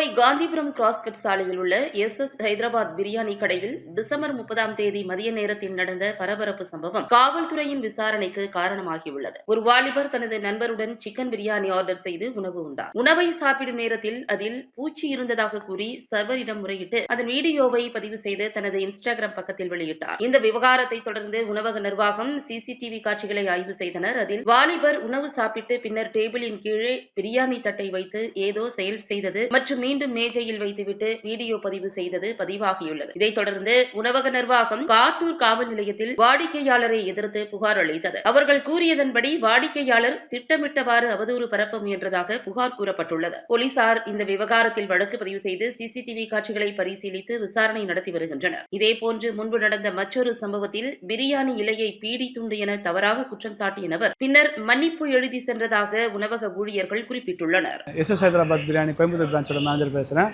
Kovai Gandhipuram cross cut சாலையில் உள்ள S S Hyderabad biryani கடையில் டிசம்பர் முப்பதாம் தேதி மதிய நேரத்தில் நடந்த பரபரப்பு சம்பவம் காவல்துறையின் விசாரணைக்கு காரணமாகியுள்ளது. ஒரு வாலிபர் தனது நண்பருடன் சிக்கன் பிரியாணி ஆர்டர் செய்து உணவு உண்டார். உணவை சாப்பிடும் நேரத்தில் அதில் பூச்சி இருந்ததாக கூறி சர்வரிடம் முறையிட்டு அதன் வீடியோவை பதிவு செய்து தனது இன்ஸ்டாகிராம் பக்கத்தில் வெளியிட்டார். இந்த விவகாரத்தை தொடர்ந்து உணவக நிர்வாகம் சிசிடிவி காட்சிகளை ஆய்வு செய்தனர். அதில் வாலிபர் உணவு சாப்பிட்டு பின்னர் டேபிளின் கீழே பிரியாணி தட்டை வைத்து ஏதோ செயல் செய்தது மற்றும் மீண்டும் மேஜையில் வைத்துவிட்டு வீடியோ பதிவு செய்தது பதிவாகியுள்ளது. இதைத் தொடர்ந்து உணவக நிர்வாகம் காட்டூர் காவல் நிலையத்தில் வாடிக்கையாளரை எதிர்த்து புகார் அளித்தது. அவர்கள் கூறியதன்படி வாடிக்கையாளர் திட்டமிட்டவாறு அவதூறு பரப்ப முயன்றதாக புகார் கூறப்பட்டுள்ளது. போலீசார் இந்த விவகாரத்தில் வழக்கு பதிவு செய்து சிசிடிவி காட்சிகளை பரிசீலித்து விசாரணை நடத்தி வருகின்றனர். இதேபோன்று முன்பு நடந்த மற்றொரு சம்பவத்தில் பிரியாணி இலையை பீடி துண்டு என தவறாக குற்றம் சாட்டிய நபர் பின்னர் மன்னிப்பு எழுதி சென்றதாக உணவக ஊழியர்கள் குறிப்பிட்டுள்ளனர். ஹைதராபாத் பிரியாணி கோயம்புத்தூர் பிரான்ச்சோட மேனேஜர் பேசுகிறேன்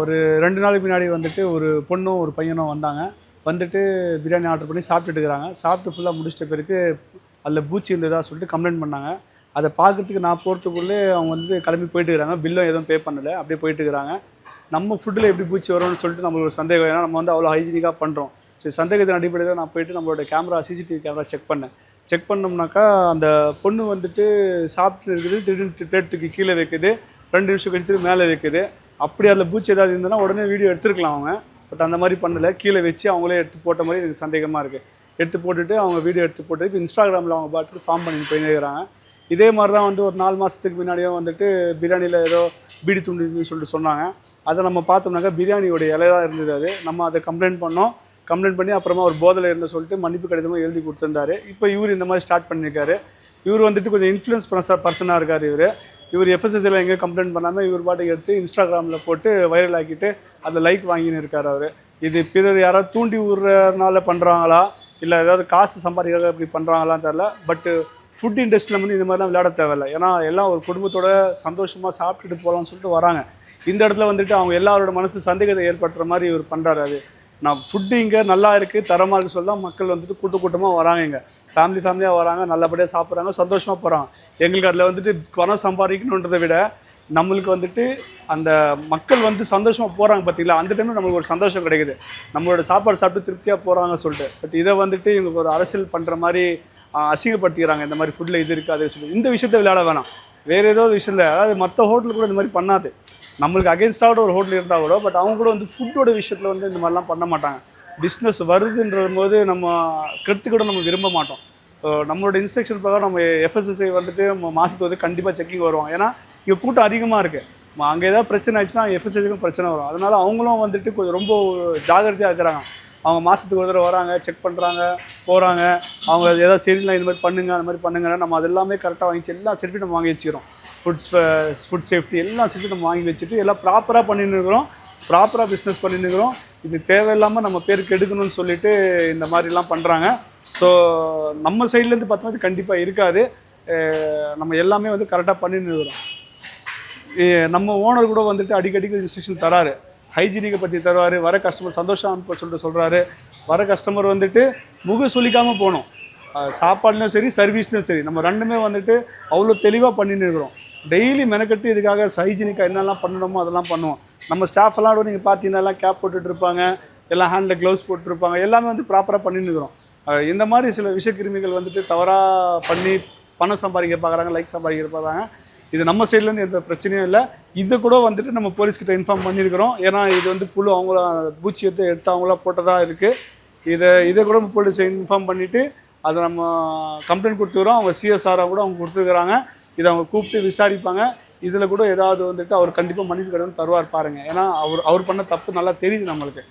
ஒரு ரெண்டு நாளுக்கு முன்னாடி வந்துட்டு ஒரு பொண்ணும் ஒரு பையனும் வந்தாங்க. வந்துட்டு பிரியாணி ஆர்டர் பண்ணி சாப்பிட்டுட்டு இருக்கிறாங்க. சாப்பிட்டு ஃபுல்லாக முடிச்சிட்ட பிறகு அதில் பூச்சி இருந்ததா சொல்லிட்டு கம்ப்ளைண்ட் பண்ணாங்க. அதை பார்க்குறதுக்கு நான் போகிறதுக்குள்ளே அவங்க வந்து கிளம்பி போயிட்டு இருக்கிறாங்க. பில்லும் எதுவும் பே பண்ணலை. அப்படியே போயிட்டு இருக்கிறாங்க. நம்ம ஃபுட்டில் எப்படி பூச்சி வரும்னு சொல்லிட்டு நம்மளுக்கு ஒரு சந்தேகம். ஏன்னா நம்ம வந்து அவ்வளோ ஹைஜீனிக்காக பண்ணுறோம் சரி சந்தேகத்தின் அடிப்படையில் நான் போயிட்டு நம்மளோட கேமரா சிசிடிவி கேமரா செக் பண்ணேன். செக் பண்ணோம்னாக்கா அந்த பொண்ணு வந்துட்டு சாப்பிட்டு இருக்குது. திடீர்னு பிளேட்டுக்கு கீழே வைக்குது. ரெண்டு நிமிஷம் கழித்து மேலே வைக்குது அப்படி அதில் பூச்சி ஏதாவது இருந்ததுன்னா உடனே வீடியோ எடுத்துருக்கலாம் அவங்க. பட் அந்த மாதிரி பண்ணலை. கீழே வச்சு அவங்களே எடுத்து போட்ட மாதிரி எனக்கு சந்தேகமாக இருக்குது எடுத்து போட்டுட்டு அவங்க வீடியோ எடுத்து போட்டு இப்போ இன்ஸ்டாகிராமில் அவங்க பாட்டுக்கு ஃபார்ம் பண்ணி போயிருக்கிறாங்க இதே மாதிரி தான் வந்து ஒரு நாலு மாதத்துக்கு முன்னாடியே வந்துட்டு பிரியாணியில் ஏதோ பீடி துண்டுன்னு சொல்லிட்டு சொன்னாங்க. அதை நம்ம பார்த்தோம்னாக்கா பிரியாணியோட இலை தான் இருந்தது அது. நம்ம அதை கம்ப்ளைண்ட் பண்ணோம். கம்ப்ளைண்ட் பண்ணி அப்புறமா ஒரு போதில் இருந்து சொல்லிட்டு மன்னிப்பு கடிதமாக எழுதி கொடுத்துருந்தாரு. இப்போ இவர் இந்த மாதிரி ஸ்டார்ட் பண்ணியிருக்காரு. இவர் வந்துட்டு கொஞ்சம் இன்ஃப்ளூயன்ஸ் பர்ச பர்சனாக இருக்கார் இவர். இவர் எஃப்எஸ்எஸ்சியில் எங்கேயும் கம்ப்ளைண்ட் பண்ணாமல் இவர் பாட்டுக்கு எடுத்து இன்ஸ்டாகிராமில் போட்டு வைரல் ஆக்கிட்டு அதில் லைக் வாங்கின்னு இருக்கார் அவர். இது பிறர் யாராவது தூண்டி விடுறதுனால பண்ணுறாங்களா இல்லை ஏதாவது காசு சம்பாதிக்கிறாங்க இப்படி பண்ணுறாங்களான்னு தெரில பட்டு ஃபுட் இண்டஸ்ட்ரியில் வந்து இந்த மாதிரிலாம் விளையாட தேவையில்ல. ஏன்னா எல்லாம் ஒரு குடும்பத்தோட சந்தோஷமாக சாப்பிட்டுட்டு போகலான்னு சொல்லிட்டு வராங்க. இந்த இடத்துல வந்துட்டு அவங்க எல்லாரோட மனசு சந்தேகத்தை ஏற்படுற மாதிரி இவர் பண்ணுறாரு அது. நான் ஃபுட்டு இங்கே நல்லா இருக்குது தரமாக இருக்குது சொல்லலாம் மக்கள் வந்துட்டு கூட்ட கூட்டமாக வராங்க இங்கே. ஃபேமிலி ஃபேமிலியாக வராங்க நல்லபடியாக சாப்பிட்றாங்க சந்தோஷமாக போகிறாங்க எங்களுக்கு அதில் வந்துட்டு பணம் சம்பாதிக்கணுன்றதை விட நம்மளுக்கு வந்துட்டு அந்த மக்கள் வந்து சந்தோஷமாக போகிறாங்க பார்த்தீங்களா அந்த டைமில் நம்மளுக்கு ஒரு சந்தோஷம் கிடைக்குது. நம்மளோட சாப்பாடு சாப்பிட்டு திருப்தியாக போகிறாங்க சொல்லிட்டு. பட் இதை வந்துட்டு இவங்களுக்கு ஒரு அரசியல் பண்ணுற மாதிரி அசிங்கப்படுத்திக்கிறாங்க. இந்த மாதிரி ஃபுட்டில் இது இருக்குது அது சொல்லி இந்த விஷயத்தை விளையாட வேணாம். வேறு ஏதோ விஷயம் இல்லை. அதாவது மற்ற ஹோட்டல் கூட இந்த மாதிரி பண்ணாது. நம்மளுக்கு அகேன்ஸ்டாக ஒரு ஹோட்டல் இருந்தால் கூட பட் அவங்க கூட வந்து ஃபுட்டோட விஷயத்தில் வந்து இந்த மாதிரிலாம் பண்ண மாட்டாங்க. பிஸ்னஸ் வருதுன்ற போது நம்ம கெடுத்து கூட நம்ம விரும்ப மாட்டோம். நம்மளோட இன்ஸ்ட்ரக்ஷன் பிரகாரம் நம்ம எஃப்எஸ்எஸ்ஐ வந்துட்டு நம்ம மாதத்துக்கு வந்து கண்டிப்பாக செக்கிங் வருவாங்க. ஏன்னா இங்கே கூட்டம் அதிகமாக இருக்குது அங்கே ஏதாவது பிரச்சனை ஆச்சுன்னா எஃப்எஸ்எஸ்க்கும் பிரச்சனை வரும். அதனால் அவங்களும் வந்துட்டு கொஞ்சம் ரொம்ப ஜாகிரதையாக இருக்கிறாங்க. அவங்க மாதத்துக்கு ஒரு தடவை வராங்க செக் பண்ணுறாங்க போகிறாங்க அவங்க ஏதாவது சரியில்லை இந்த மாதிரி பண்ணுங்க அந்த மாதிரி பண்ணுங்கன்னா நம்ம அது எல்லாமே கரெக்டாக வாங்கிச்சு எல்லா சர்டிஃபிகேட் நம்ம வாங்கி வச்சுக்கிறோம். ஃபுட் ஃபுட் சேஃப்டி எல்லா சேர்த்து நம்ம வாங்கி வச்சுட்டு எல்லாம் ப்ராப்பராக பண்ணின்னு இருக்கிறோம். ப்ராப்பராக பிஸ்னஸ் பண்ணின்னு இருக்கிறோம். இது தேவையில்லாமல் நம்ம பேருக்கு எடுக்கணும்னு சொல்லிட்டு இந்த மாதிரிலாம் பண்ணுறாங்க ஸோ நம்ம சைட்லேருந்து பார்த்தோம்னா கண்டிப்பாக இருக்காது. நம்ம எல்லாமே வந்து கரெக்டாக பண்ணின்னு இருக்கிறோம். நம்ம ஓனர் கூட வந்துட்டு அடிக்கடிக்கு இன்ஸ்ட்ரக்ஷன் தராரு. ஹைஜீனிக்கை பற்றி தருவார். வர கஸ்டமர் சந்தோஷம் அனுப்ப சொல்லிட்டு சொல்கிறாரு வர கஸ்டமர் வந்துட்டு முக சொல்லிக்காமல் போகணும். சாப்பாடுலையும் சரி சர்வீஸ்லையும் சரி. நம்ம ரெண்டுமே வந்துட்டு அவ்வளோ தெளிவாக பண்ணின்னு இருக்கிறோம். டெய்லி மெனக்கட்டு இதுக்காக ஹைஜீனிக்காக என்னெல்லாம் பண்ணணுமோ அதெல்லாம் பண்ணுவோம். நம்ம ஸ்டாஃப் எல்லாம் கூட நீங்கள் பார்த்தீங்கன்னா எல்லாம் கேப் போட்டுட்டு இருப்பாங்க. எல்லாம் ஹேண்டில் க்ளவுஸ் போட்டுருப்பாங்க எல்லாமே வந்து ப்ராப்பராக பண்ணின்னு இருக்கிறோம். இந்த மாதிரி சில விஷக்கிருமிகள் வந்துட்டு தவறாக பண்ணி பணம் சம்பாதிக்க பார்க்குறாங்க லைக் சம்பாதிக்க பார்க்குறாங்க. இது நம்ம சைட்லேருந்து எந்த பிரச்சனையும் இல்லை. இதை கூட வந்துட்டு நம்ம போலீஸ்கிட்ட இன்ஃபார்ம் பண்ணியிருக்கிறோம் ஏன்னா இது வந்து புழு அவங்கள பூச்சி எடுத்து எடுத்து அவங்களா போட்டதாக இருக்குது இதை இதை கூட போலீஸை இன்ஃபார்ம் பண்ணிவிட்டு அதை நம்ம கம்ப்ளைண்ட் கொடுத்துக்கிறோம். அவங்க சிஎஸ்ஆராக கூட அவங்க கொடுத்துருக்குறாங்க. இதை அவங்க கூப்பிட்டு விசாரிப்பாங்க. இதில் கூட ஏதாவது வந்துட்டு அவர் கண்டிப்பாக மன்னிப்பு கடன் தருவார் பாருங்கள் ஏன்னா அவர் அவர் பண்ண தப்பு நல்லா தெரியுது நம்மளுக்கு.